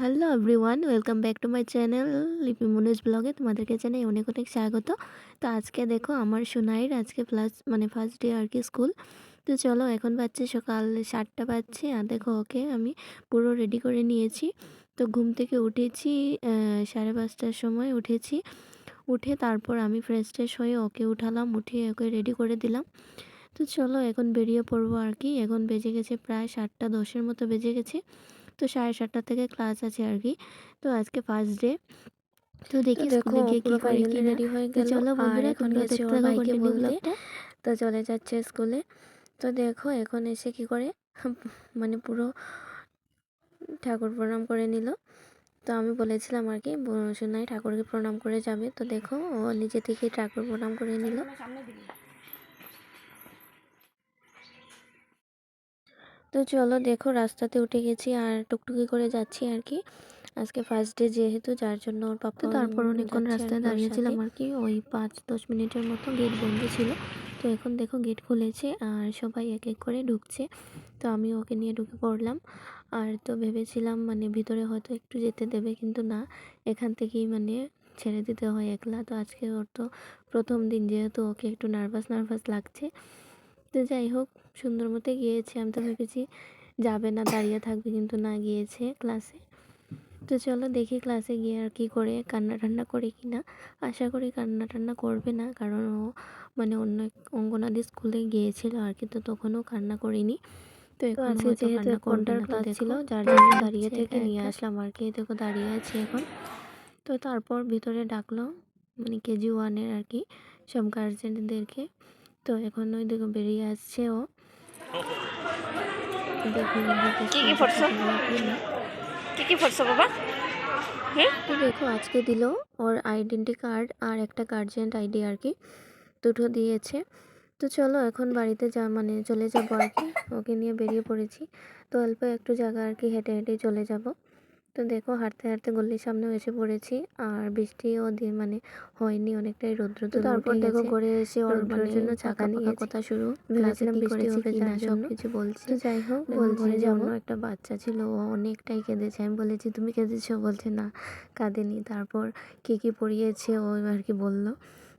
Hello everyone, welcome back to my channel Lipi Manoj ব্লগে তোমাদেরকে জানাই অনেক অনেক স্বাগত। তো আজকে দেখো আমার সোনাইয়ের আজকে প্লাস মানে ফার্স্ট ডে আর কি স্কুল তো চলো এখন বাচ্চে সকাল সাতটা বাজছে আর দেখো ওকে আমি পুরো রেডি করে নিয়েছি। তো ঘুম থেকে উঠেছি সাড়ে পাঁচটার সময় উঠেছি। উঠে তারপর আমি ফ্রেশ ট্রেশ হয়ে ওকে উঠালাম, উঠিয়ে ওকে রেডি করে দিলাম। তো চলো এখন বেরিয়ে পড়ব আর কি। এখন বেজে গেছে প্রায় সাতটা দশের মতো বেজে গেছে। তো সাড়ে সাতটা থেকে ক্লাস আছে আর কি। তো আজকে ফার্স্ট ডে তো দেখি দেখো, স্কুলে গিয়ে কি করে কি ready হয়ে তো গেল, চলো বন্ধুরা এখন গেছে দেখতে ওর ভাইকে বলতে। তো চলে যাচ্ছে স্কুলে তো দেখো এখন এসে কি করে? মানে পুরো ঠাকুর প্রণাম করে নিল। তো আমি বলেছিলাম আর কি সোনাই ঠাকুরকে প্রণাম করে যাবে। তো দেখো ও নিজে থেকেই ঠাকুর প্রণাম করে নিল। তো চলো দেখো রাস্তাতে উঠে গেছি আর টুকটুকি করে যাচ্ছি আর কি। আজকে ফার্স্ট ডে যেহেতু যার জন্য ওর পাপা তো তারপর অনেকক্ষণ রাস্তায় দাঁড়িয়েছিলাম আর কি। ওই পাঁচ দশ মিনিটের মতো গেট বন্ধ ছিল। তো এখন দেখো গেট খুলেছে আর সবাই এক এক করে ঢুকছে। তো আমি ওকে নিয়ে ঢুকে পড়লাম। আর তো ভেবেছিলাম মানে ভিতরে হয়তো একটু যেতে দেবে কিন্তু না। এখান থেকেই মানে ছেড়ে দিতে হয় একলা। তো আজকে ওর তো প্রথম দিন যেহেতু ওকে একটু নার্ভাস নার্ভাস লাগছে। তো যাই হোক সুন্দর মতো গিয়েছে। আমি তো ভেবেছি যাবে না দাঁড়িয়ে থাকবে কিন্তু না গিয়েছে ক্লাসে তো চলো দেখি ক্লাসে গিয়ে আর কি করে কান্না টান্না করে কি না। আশা করি কান্না টান্না করবে না কারণ ও মানে অন্য অঙ্গনাদি স্কুলে গিয়েছিল আর কি তো তখনও কান্না করিনি। তো এখন আজকে যেহেতু না তো ছিল, যার জন্য জন্য দাঁড়িয়ে থেকে নিয়ে আসলাম আর কি দেখো দাঁড়িয়ে আছি এখন। তো তারপর ভিতরে ডাকলো মানে কেজি ওয়ানের আর কি সব গার্জেনদেরকে তো এখন ওই দেখো বেরিয়ে আসছে ও। দেখি কি কি পড়ছো? কি কি পড়ছো বাবা? তো দেখো আজকে দিল ওর আইডেন্টি কার্ড আর একটা গার্জিয়ান আইডি আর কি দুটো দিয়েছে। তো চলো এখন বাড়িতে যা মানে চলে যাব আর কি। ওকে নিয়ে বেরিয়ে পড়েছি। তো অল্প একটু জায়গা আর কি হেঁটে হেঁটে চলে যাব। তো দেখো হাঁটতে হাঁটতে গল্লির সামনেও এসে পড়েছি। আর বৃষ্টিও দিয়ে মানে হয়নি অনেকটাই রৌদ্র তো তারপর দেখো করে এসে ওর রৌদ্রের জন্য ছাতা নিয়ে কথা শুরু। ভেবেছিলাম বৃষ্টি হবে জন্য। সব কিছু বলছে। তো যাই হোক ঘরে ঘরে অন্য একটা বাচ্চা ছিল ও অনেকটাই কেঁদেছে। আমি বলেছি তুমি কেঁদেছো? বলছে না কাঁদেনি। তারপর কি কি পড়িয়েছে ও আর কি বলল?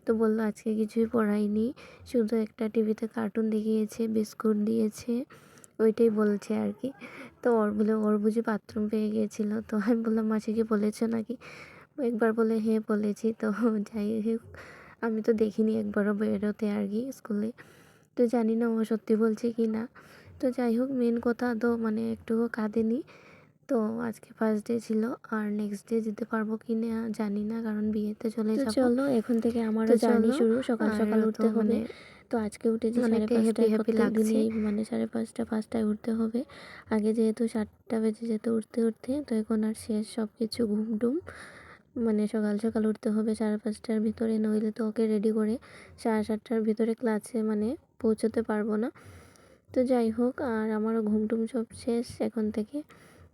তো বলল আজকে কিছুই পড়াইনি। শুধু একটা টিভিতে কার্টুন দেখিয়েছে বিস্কুট দিয়েছে। ওইটাই বলছে আর কি তো ওর বলে ওর বুঝি বাথরুম পেয়ে গিয়েছিল। তো আমি বললাম মাসিকে বলেছ নাকি? একবার বলে হ্যাঁ বলেছি। তো যাই হোক আমি তো দেখিনি একবারও বেরোতে আর কি স্কুলে তো জানি না ও সত্যি বলছে কি না। তো যাই হোক মেন কথা তো মানে একটুও কাঁদেনি। তো আজকে ফার্স্ট ডে ছিল আর নেক্সট ডে যেতে পারব কি না জানি না কারণ বিয়েতে চলে যাব। চলো এখন থেকে আমারও জার্নি শুরু। সকাল সকাল উঠতে হবে। মানে তো আজকে উঠেছি সাড়ে পাঁচটায় happy প্রত্যেক লাগছে। মানে সাড়ে পাঁচটা পাঁচটায় উঠতে হবে। আগে যেহেতু সাতটা বেজে যেত উঠতে উঠতে তো এখন আর শেষ সব কিছু ঘুম টুম মানে সকাল সকাল উঠতে হবে সাড়ে পাঁচটার ভিতরে নইলে তো ওকে রেডি করে সাড়ে সাতটার ভিতরে ক্লাসে মানে পৌঁছতে পারব না। তো যাই হোক আর আমারও ঘুম টুম সব শেষ এখন থেকে।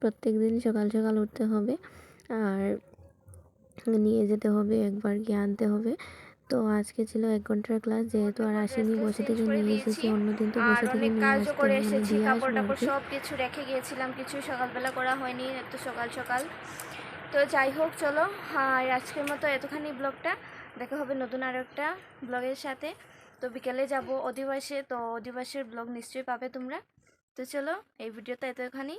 প্রত্যেক দিন সকাল সকাল উঠতে হবে। আর নিয়ে যেতে হবে একবার গিয়ে আনতে হবে। তো আজকে ছিল এক ঘণ্টার ক্লাস যেহেতু আর আসেনি বসে থেকে নিয়ে এসেছি অন্যদিন তো বসে থেকে নিয়ে কাজও করে মানে এসেছি কাপড় টাপড় সব কিছু রেখে গিয়েছিলাম কিছু সকালবেলা করা হয়নি একটু সকাল সকাল। তো যাই হোক চলো আর আজকের মতো এতখানি ব্লগটা। দেখা হবে নতুন আরও একটা ব্লগের সাথে। তো বিকেলে যাব অধিবাসে তো অধিবাসের ব্লগ নিশ্চয়ই পাবে তোমরা। তো চলো এই ভিডিওটা এতখানি।